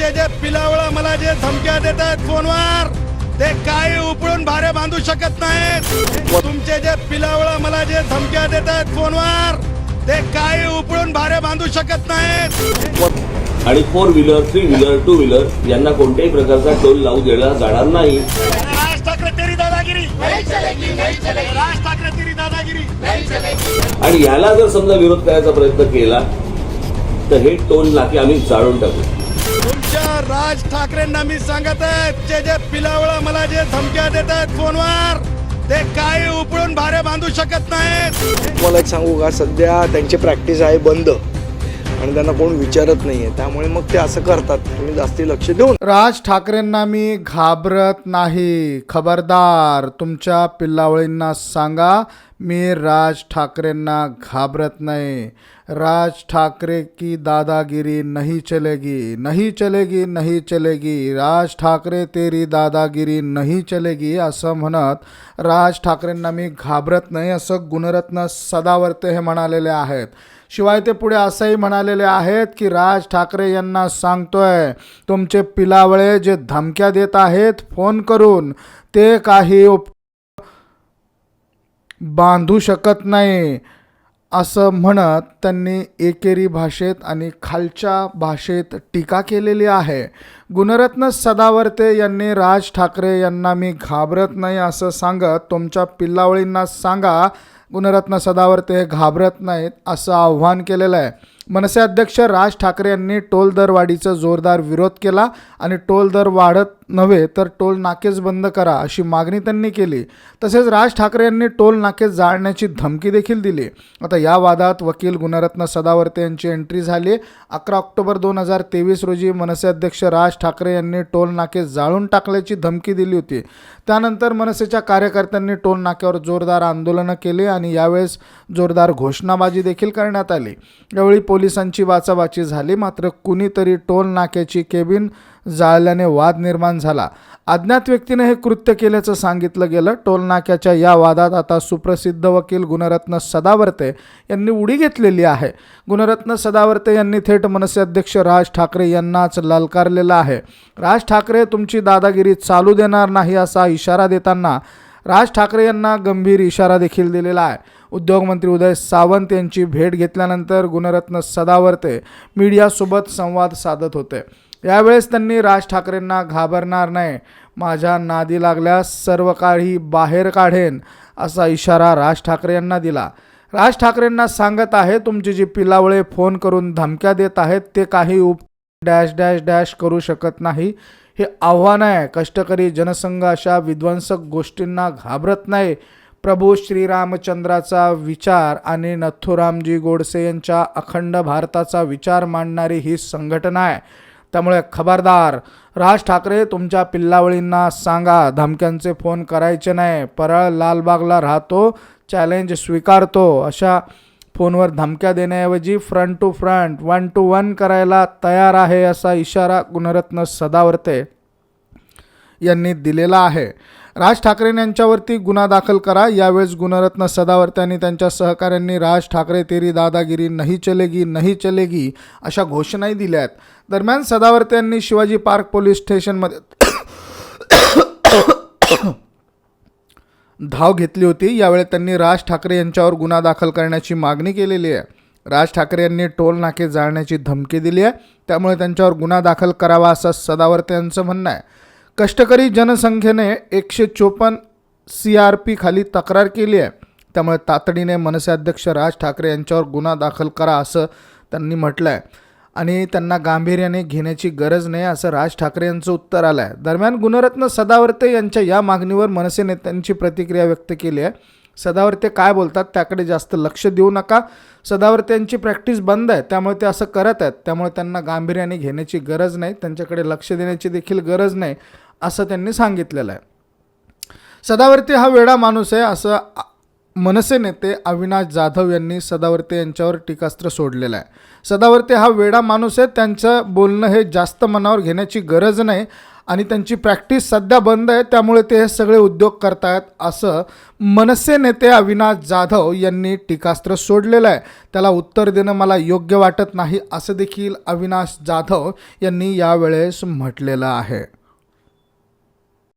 तुमचे जे पिलावळ मला जे धमक्या देत आहेत फोनवर ते काही उपळून भारे बांधू शकत नाहीत. तुमचे जे पिलावळ मला जे धमक्या देत आहेत फोनवर ते काही उपळून भारे बांधू शकत नाहीत. आणि four wheeler three wheeler two wheeler यांना कोणत्याही प्रकारचा टोल लावू देण्यात जाणार नाही. राज ठाकरे तेरी दादागिरी. राज ठाकरे तेरी दादागिरी. आणि याला जर समजा विरोध करायचा प्रयत्न केला तर हे टोल नाके आम्ही जाळून टाकू. राज ठाकरेंना मी सांगत आहे जे जे पिलावळ मला जे धमक्या देत आहेत फोनवर ते काही उपळून भारे बांधू शकत नाहीत. मला एक सांगू का? सध्या त्यांची प्रॅक्टिस आहे बंद. आणि त्यांना कोण विचारत नाही आहे त्यामुळे मग ते असं करतात. तुम्ही जास्ती लक्ष देऊन राज ठाकरेंना मी घाबरत नाही. खबरदार तुमच्या पिल्लावळींना सांगा मी राज ठाकरेंना घाबरत नाही. राज ठाकरे की दादागिरी नहीं चलेगी नहीं चलेगी नहीं चलेगी. राज ठाकरे तेरी दादागिरी नहीं चलेगी असं म्हणत राज ठाकरेंना मी घाबरत नाही असं गुणरत्न सदावर्ते हे म्हणालेले आहेत. शिवाय ते पुढे असंही म्हणालेले आहेत की राज ठाकरे यांना सांगतोय तुमचे पिलावळे जे धमक्या देत आहेत फोन करून ते काही उप बांधू शकत नाही असं म्हणत त्यांनी एकेरी भाषेत आणि खालच्या भाषेत टीका केलेली आहे. गुणरत्न सदावर्ते यांनी राज ठाकरे यांना मी घाबरत नाही असं सांगत तुमच्या पिल्लावळींना सांगा गुणरत्न सदावर्ते हे घाबरत नाहीत असं आव्हान केलेलं आहे. मनसे अध्यक्ष राज ठाकरे यांनी टोल दरवाढीचा जोरदार विरोध केला आणि टोल दर वाढत नव्हे तर टोल नाकेच बंद करा अशी मागणी त्यांनी केली. तसेच राज ठाकरे यांनी टोल नाके जाळण्याची धमकी देखील दिली. आता या वादात वकील गुणरत्न सदावर्ते यांची एंट्री झाली. अकरा ऑक्टोबर दोन हजार तेवीस रोजी मनसे अध्यक्ष राज ठाकरे यांनी टोल नाके जाळून टाकल्याची धमकी दिली होती. त्यानंतर मनसेच्या कार्यकर्त्यांनी टोल नाक्यावर जोरदार आंदोलनं केली आणि यावेळेस जोरदार घोषणाबाजी देखील करण्यात आली. यावेळी पोलिसांची वाचावाची झाली. मात्र कुणीतरी टोल नाक्याची केबिन जाळल्याने वाद निर्माण झाला. अज्ञात व्यक्तीने हे कृत्य केल्याचं सांगितलं गेलं. टोलनाक्याच्या या वादात आता सुप्रसिद्ध वकील गुणरत्न सदावर्ते यांनी उडी घेतलेली आहे. गुणरत्न सदावर्ते यांनी थेट मनसे अध्यक्ष राज ठाकरे यांनाच ललकारलेलं आहे. राज ठाकरे तुमची दादागिरी चालू देणार नाही असा इशारा देताना राज ठाकरे यांना गंभीर इशारा देखील दिलेला आहे. उद्योगमंत्री उदय सावंत यांची भेट घेतल्यानंतर गुणरत्न सदावर्ते मीडियासोबत संवाद साधत होते. यावेळेस त्यांनी राज ठाकरेंना घाबरणार नाही. माझ्या नादी लागल्यास सर्व काही बाहेर काढेन असा इशारा राज ठाकरे यांना दिला. राज ठाकरेंना सांगत आहे तुमची जी पिलावळे फोन करून धमक्या देत आहेत ते काही उप डॅश डॅश डॅश करू शकत नाही. हे आव्हान आहे. कष्टकरी जनसंघ अशा विध्वंसक गोष्टींना घाबरत नाही. प्रभू श्रीरामचंद्राचा विचार आणि नथुरामजी गोडसे यांच्या अखंड भारताचा विचार मांडणारी ही संघटना आहे. त्यामुळे खबरदार. राज ठाकरे तुमच्या पिल्लावळींना सांगा धमक्यांचे फोन करायचे नाही. परळ लालबागला राहतो चॅलेंज स्वीकारतो. अशा फोनवर धमक्या देण्याऐवजी front to front one to one करायला तयार आहे असा इशारा गुणरत्न सदावर्ते यांनी दिलेला आहे. राज ठाकरे यांच्यावरती गुन्हा दाखल करा. यावेळेस गुणरत्न सदावर्ते आणि त्यांच्या सहकाऱ्यांनी राज ठाकरे तेरी दादागिरी नाही चलेगी नाही चलेगी अशा घोषणाही दिल्या आहेत. दरम्यान सदावर्ते यांनी शिवाजी पार्क पोलीस स्टेशनमध्ये धाव घेतली होती. यावेळी त्यांनी राज ठाकरे यांच्यावर गुन्हा दाखल करण्याची मागणी केलेली आहे. राज ठाकरे यांनी टोल नाके जाळण्याची धमकी दिली आहे. त्यामुळे त्यांच्यावर गुन्हा दाखल करावा असं सदावर्ते यांचं म्हणणं आहे. कष्टकरी जनसंख्येने एकशे चोपन्न सी आर पी खाली तक्रार केली आहे. त्यामुळे तातडीने मनसे अध्यक्ष राज ठाकरे यांच्यावर गुन्हा दाखल करा असं त्यांनी म्हटलं आहे आणि त्यांना गांभीर्याने घेण्याची गरज नाही असं राज ठाकरे यांचं उत्तर आलं आहे दरम्यान गुणरत्न सदावर्ते यांच्या या मागणीवर मनसे नेत्यांची प्रतिक्रिया व्यक्त केली आहे. सदावर्ते काय बोलतात त्याकडे जास्त लक्ष देऊ नका. सदावर्त्यांची प्रॅक्टिस बंद आहे त्यामुळे ते असं करत आहेत. त्यामुळे त्यांना गांभीर्याने घेण्याची गरज नाही त्यांच्याकडे लक्ष देण्याची देखील गरज नाही असं त्यांनी सांगितलेलं आहे. सदावर्ती हा वेडा माणूस आहे असं मनसे नेते अविनाश जाधव यांनी सदावर्ते यांच्यावर टीकास्त्र सोडलेलं आहे. सदावर्ते हा वेडा माणूस आहे त्यांचं बोलणं हे जास्त मनावर घेण्याची गरज नाही. आणि त्यांची प्रॅक्टिस सध्या बंद आहे त्यामुळे ते हे सगळे उद्योग करतायत असं मनसे नेते अविनाश जाधव यांनी टीकास्त्र सोडलेलं आहे. त्याला उत्तर देणं मला योग्य वाटत नाही असं देखील अविनाश जाधव यांनी यावेळेस म्हटलेलं आहे.